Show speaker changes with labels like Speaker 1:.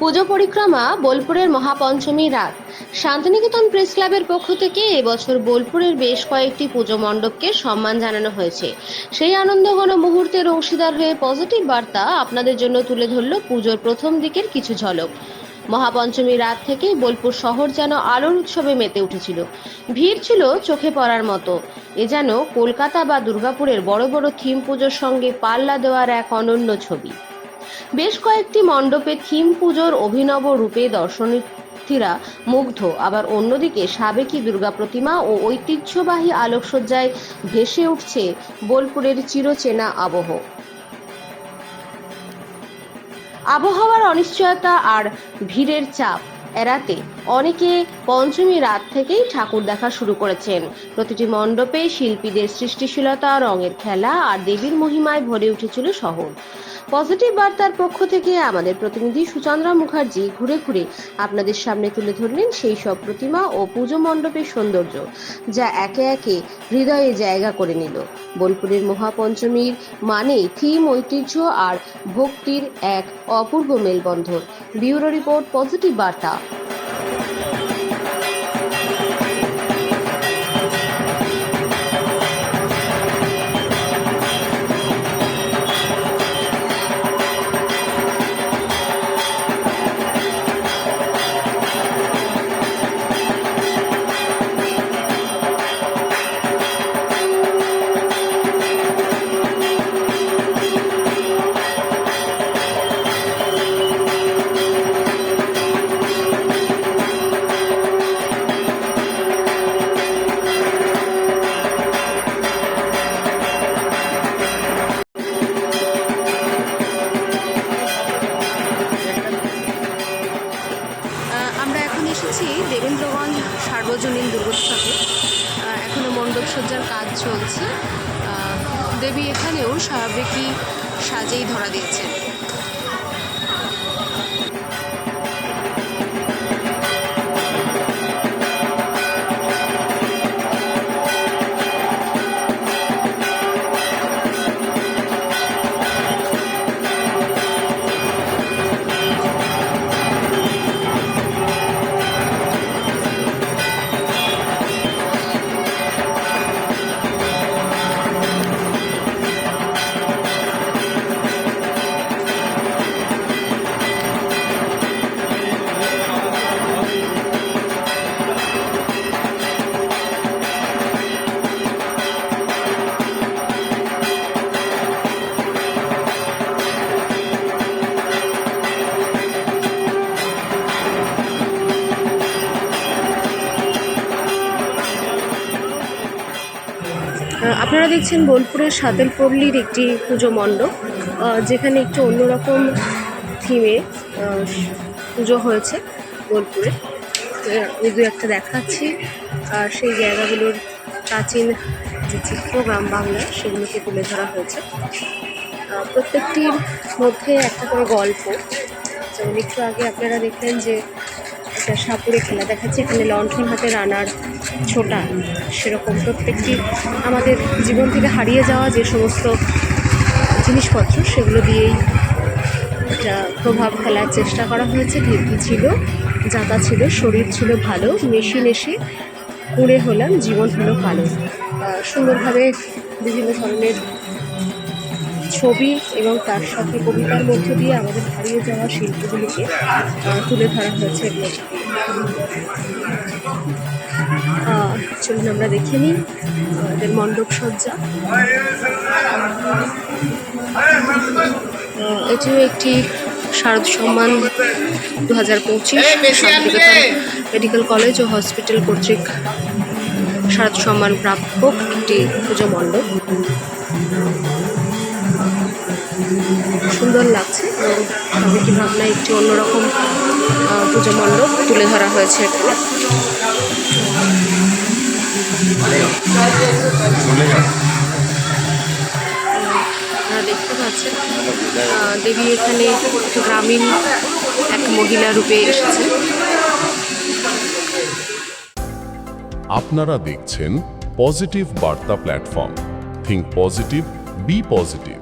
Speaker 1: পুজো পরিক্রমা বোলপুরের মহাপঞ্চমী রাত। শান্তিনিকেতন প্রেস ক্লাবের পক্ষ থেকে এবছর বোলপুরের বেশ কয়েকটি পুজো মণ্ডপকে সম্মান জানানো হয়েছে। সেই আনন্দঘন মুহূর্তের অংশীদার হয়ে পজিটিভ বার্তা আপনাদের জন্য তুলে ধরল পুজোর প্রথম দিকের কিছু ঝলক। মহাপঞ্চমী রাত থেকেই বোলপুর শহর যেন আলোর উৎসবে মেতে উঠেছিল। ভিড় ছিল চোখে পড়ার মতো। এ যেন কলকাতা বা দুর্গাপুরের বড় বড় থিম পুজোর সঙ্গে পাল্লা দেওয়ার এক অনন্য ছবি। বেশ কয়েকটি মণ্ডপে থিম পুজোর অভিনব রূপে দর্শনার্থীরা মুগ্ধ। আবার অন্যদিকে সাবেকি দুর্গা প্রতিমা ও ঐতিহ্যবাহী আলোকসজ্জায় ভেসে উঠছে বোলপুরের চিরচেনা আবহ। আবহাওয়ার অনিশ্চয়তা আর ভিড়ের চাপ এড়াতে অনেকে পঞ্চমী রাত থেকেই ঠাকুর দেখা শুরু করেছেন। প্রতিটি মণ্ডপে শিল্পীদের সৃষ্টিশীলতা, রঙের খেলা আর দেবীর মহিমায় ভরে উঠেছিল শহর। পজিটিভ বার্তার পক্ষ থেকে আমাদের প্রতিনিধি সুচন্দ্রা মুখার্জি ঘুরে ঘুরে আপনাদের সামনে তুলে ধরলেন সেই সব প্রতিমা ও পুজো মণ্ডপের সৌন্দর্য, যা একে একে হৃদয়ে জায়গা করে নিল। বোলপুরের মহাপঞ্চমীর মানে থিম ঐতিহ্য আর ভক্তির এক অপূর্ব মেলবন্ধন। ব্যুরো রিপোর্ট, পজিটিভ বার্তা।
Speaker 2: এসেছি দেবেন্দ্রগঞ্জ সার্বজনীন দুর্গোৎসবে। এখনও মণ্ডপসজ্জার মণ্ডপ কাজ চলছে। দেবী এখানেও স্বাভাবিকই সাজেই ধরা দিয়েছেন। আপনারা দেখছেন বোলপুরের সাতেলপল্লীর একটি পুজো মণ্ডপ যেখানে একটু অন্যরকম থিমে পুজো হয়েছে বোলপুরে। এই দু একটা দেখাচ্ছি। আর সেই জায়গাগুলোর প্রাচীন যে চিত্রগ্রাম বাংলা, সেগুলোকে তুলে ধরা হয়েছে। প্রত্যেকটির মধ্যে একটা করে গল্প। যেমন একটু আগে আপনারা দেখলেন যে একটা সাপুরে খেলা দেখাচ্ছে। এখানে লণ্ঠন হাতে রানার ছোটা সেরকম প্রত্যেকটি আমাদের জীবন থেকে হারিয়ে যাওয়া যে সমস্ত জিনিসপত্র সেগুলো দিয়েই একটা প্রভাব ফেলার চেষ্টা করা হয়েছে। ভিত্তি ছিল যাতা ছিল শরীর ছিল ভালো মেশিন এসে কুড়ে হলাম জীবন হলো আহ, সুন্দরভাবে বিভিন্ন ধরনের ছবি এবং তার সাথে কবিতার মধ্য দিয়ে আমাদের হারিয়ে যাওয়া শিল্পগুলিকে তুলে ধরা হয়েছে চলুন আমরা দেখে নিই আমাদের মণ্ডপ সজ্জা। এটিও একটি শারদ সম্মান দু হাজার পঁচিশ মেডিকেল কলেজ ও হসপিটাল কর্তৃক শারদ সম্মান প্রাপক একটি পুজো মণ্ডপ। সুন্দর লাগছে এবং সাবেকি ভাবনায় একটি অন্যরকম পুজো মণ্ডপ তুলে ধরা হয়েছে। এখানে দেখতে পাচ্ছেন দেবী এখানে গ্রামীণ এক মহিলা রূপে এসেছে।
Speaker 3: আপনারা দেখছেন পজিটিভ বার্তা platform. Think positive be positive